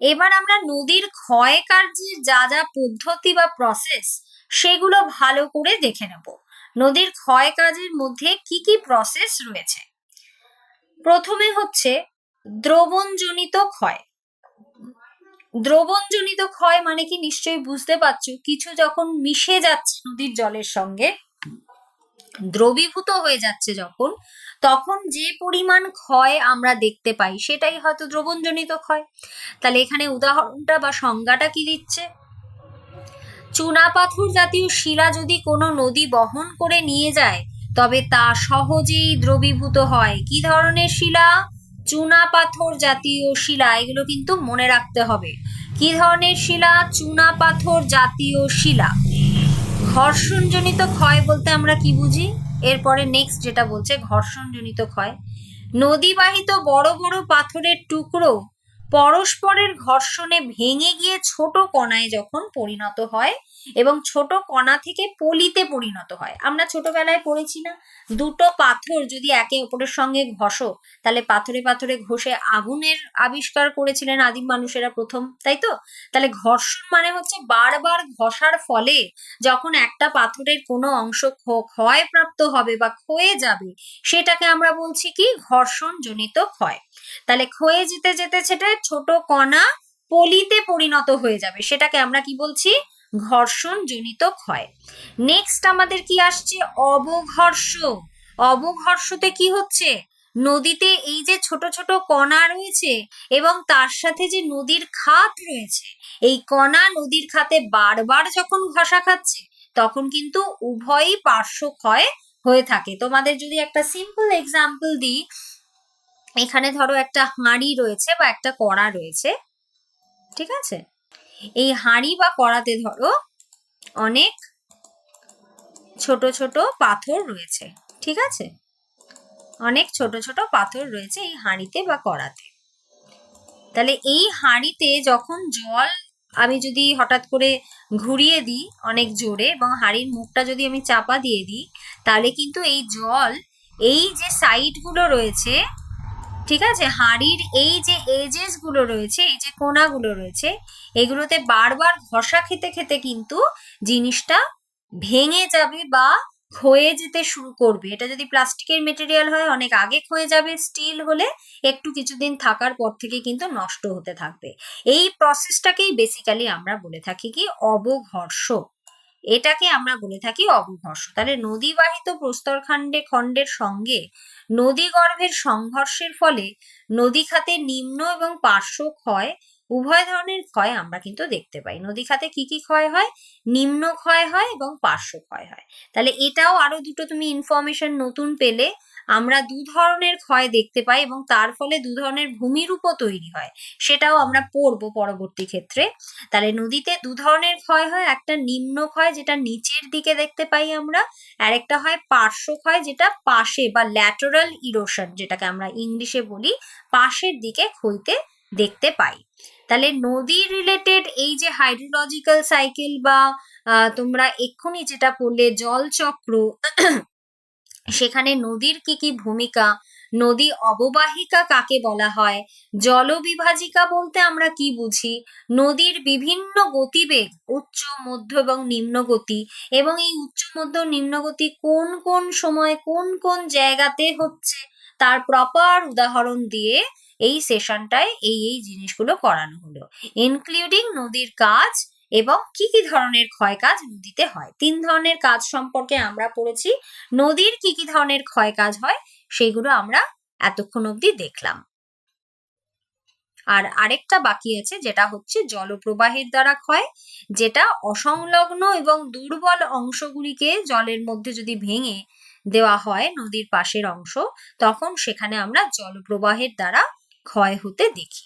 এবার আমরা নদীর ক্ষয় কার্যের যা যা পদ্ধতি বা প্রসেস সেগুলো ভালো করে দেখে নেব। নদীর ক্ষয় কাজের মধ্যে কি কি প্রসেস রয়েছে? প্রথমে হচ্ছে দ্রবণজনিত ক্ষয়। দ্রবণজনিত ক্ষয় মানে কি নিশ্চয়ই বুঝতে পারছ? কিছু যখন মিশে যাচ্ছে নদীর জলের সঙ্গে দ্রবীভূত হয়ে যাচ্ছে যখন, তখন যে পরিমাণ ক্ষয় আমরা দেখতে পাই, সেটাই হয়তো দ্রবণজনিত ক্ষয়। তাহলে এখানে উদাহরণটা বা সংজ্ঞাটা কি দিচ্ছে? চুনাপাথর জাতীয় শিলা যদি কোনো নদী বহন করে নিয়ে যায়, তবে তা সহজেই দ্রবীভূত হয়। কি ধরনের শিলা? চুনাপাথর জাতীয় শিলা, এগুলো কিন্তু মনে রাখতে হবে। কি ধরনের শিলা? চুনাপাথর জাতীয় শিলা। ঘর্ষণজনিত ক্ষয় বলতে আমরা কি বুঝি? এরপরে নেক্সট যেটা বলছে, ঘর্ষণজনিত ক্ষয়। নদীবাহিত বড় বড় পাথরের টুকরো পরস্পরের ঘর্ষণে ভেঙে গিয়ে ছোট কণায় যখন পরিণত হয় এবং ছোট কণা থেকে পলিতে পরিণত হয়। আমরা ছোটবেলায় পড়েছি না? দুটো পাথর যদি একে অপরের সঙ্গে ঘষো, তাহলে পাথরে পাথরে ঘষে আগুনের আবিষ্কার করেছিলেন আদিম মানুষেরা প্রথম, তাই তো? তাহলে ঘর্ষণ মানে হচ্ছে বারবার ঘষার ফলে যখন একটা পাথরের কোনো অংশ ক্ষ- ক্ষয়প্রাপ্ত হবে বা ক্ষয়ে যাবে, সেটাকে আমরা বলছি কি? ঘর্ষণ জনিত ক্ষয়। তাহলে ক্ষয়ে যেতে যেতে সেটা ছোট কণা পলিতে পরিণত হয়ে যাবে। সেটাকে আমরা কি বলছি? ঘর্ষণ জনিত ক্ষয়। নেক্সট আমাদের কি আসছে? অবঘর্ষ। অবঘর্ষতে কি হচ্ছে? নদীতে এই যে ছোট ছোট কণা রয়েছে এবং তার সাথে যে নদীর খাত রয়েছে, এই কণা নদীর খাতে বারবার যখন ঘষা খাচ্ছে, তখন কিন্তু উভয়ই পার্শ্ব ক্ষয় হয়ে থাকে। তোমাদের যদি একটা সিম্পল এক্সাম্পল দিই এখানে ধরো একটা হাঁড়ি রয়েছে বা একটা কড়া রয়েছে, ঠিক আছে? এই হাঁড়ি বা কড়াতে ধরো অনেক ছোট ছোট পাথর রয়েছে, ঠিক আছে? অনেক ছোট ছোট পাথর রয়েছে এই হাঁড়িতে বা কড়াতে। তাহলে এই হাঁড়িতে যখন জল আমি যদি হঠাৎ করে ঘুরিয়ে দিই অনেক জোরে এবং হাঁড়ির মুখটা যদি আমি চাপা দিয়ে দিই, তাহলে কিন্তু এই জল, এই যে সাইডগুলো রয়েছে ঠিক আছে? হাঁড়ির এই যে এজেসগুলো রয়েছে, এই যে কোনাগুলো রয়েছে, এগুলোতে বারবার ঘষা খেতে খেতে কিন্তু জিনিসটা ভেঙে যাবে বা ক্ষয়ে যেতে শুরু করবে। এটা যদি প্লাস্টিকের মেটেরিয়াল হয়, অনেক আগে ক্ষয়ে যাবে স্টিল হলে একটু কিছুদিন থাকার পর থেকে কিন্তু নষ্ট হতে থাকবে। এই প্রসেসটাকেই বেসিক্যালি আমরা বলে থাকি কি? অবঘর্ষ। এটাকে আমরা বলে থাকি অবঘর্ষ তাহলে নদীবাহিত প্রস্তরখণ্ডে খণ্ডের সঙ্গে নদী গর্ভের সংঘর্ষের ফলে নদী খাতে নিম্ন এবং পার্শ্ব ক্ষয় উভয় ধরনের ক্ষয় আমরা কিন্তু দেখতে পাই। নদী খাতে কি কি ক্ষয় হয়? নিম্ন ক্ষয় হয় এবং পার্শ্ব ক্ষয় হয়। তাহলে এটাও আরও দুটো তুমি ইনফরমেশন নতুন পেলে, আমরা দু ধরনের ক্ষয় দেখতে পাই এবং তার ফলে দু ধরনের ভূমিরূপও তৈরি হয়। সেটাও আমরা পড়ব পরবর্তী ক্ষেত্রে। তাহলে নদীতে দু ধরনের ক্ষয় হয়, একটা নিম্ন ক্ষয় যেটা নিচের দিকে দেখতে পাই আমরা, আর একটা হয় পার্শ্ব ক্ষয় যেটা পাশে বা ল্যাটারাল ইরোশন যেটাকে আমরা ইংলিশে বলি, পাশের দিকে ক্ষয়তে দেখতে পাই। তাহলে নদী রিলেটেড এই যে হাইড্রোলজিক্যাল সাইকেল বা তোমরা এক্ষুনি যেটা পড়লে জলচক্র সেখানে নদীর কি কি ভূমিকা, নদী অববাহিকা কাকে বলা হয়, জলবিভাজিকা বলতে আমরা কি বুঝি, নদীর বিভিন্ন গতিবেগ, উচ্চ, মধ্য এবং নিম্ন গতি, এবং এই উচ্চ, মধ্য, নিম্ন গতি কোন কোন সময় কোন কোন জায়গাতে হচ্ছে, তার প্রপার উদাহরণ দিয়ে এই সেশনটায় এই এই জিনিসগুলো করানো হলো। ইনক্লুডিং নদীর কাজ এবং কি কি ধরনের ক্ষয় কাজ নদীতে হয়? তিন ধরনের কাজ সম্পর্কে আমরা পড়েছি। নদীর কি কি ধরনের ক্ষয় কাজ হয় সেগুলো আমরা এতক্ষণ অবধি দেখলাম। আর আরেকটা বাকি আছে যেটা হচ্ছে জলপ্রবাহের দ্বারা ক্ষয়, যেটা অসংলগ্ন এবং দুর্বল অংশগুলিকে জলের মধ্যে যদি ভেঙে দেওয়া হয় নদীর পাশের অংশ, তখন সেখানে আমরা জলপ্রবাহের দ্বারা ক্ষয় হতে দেখি।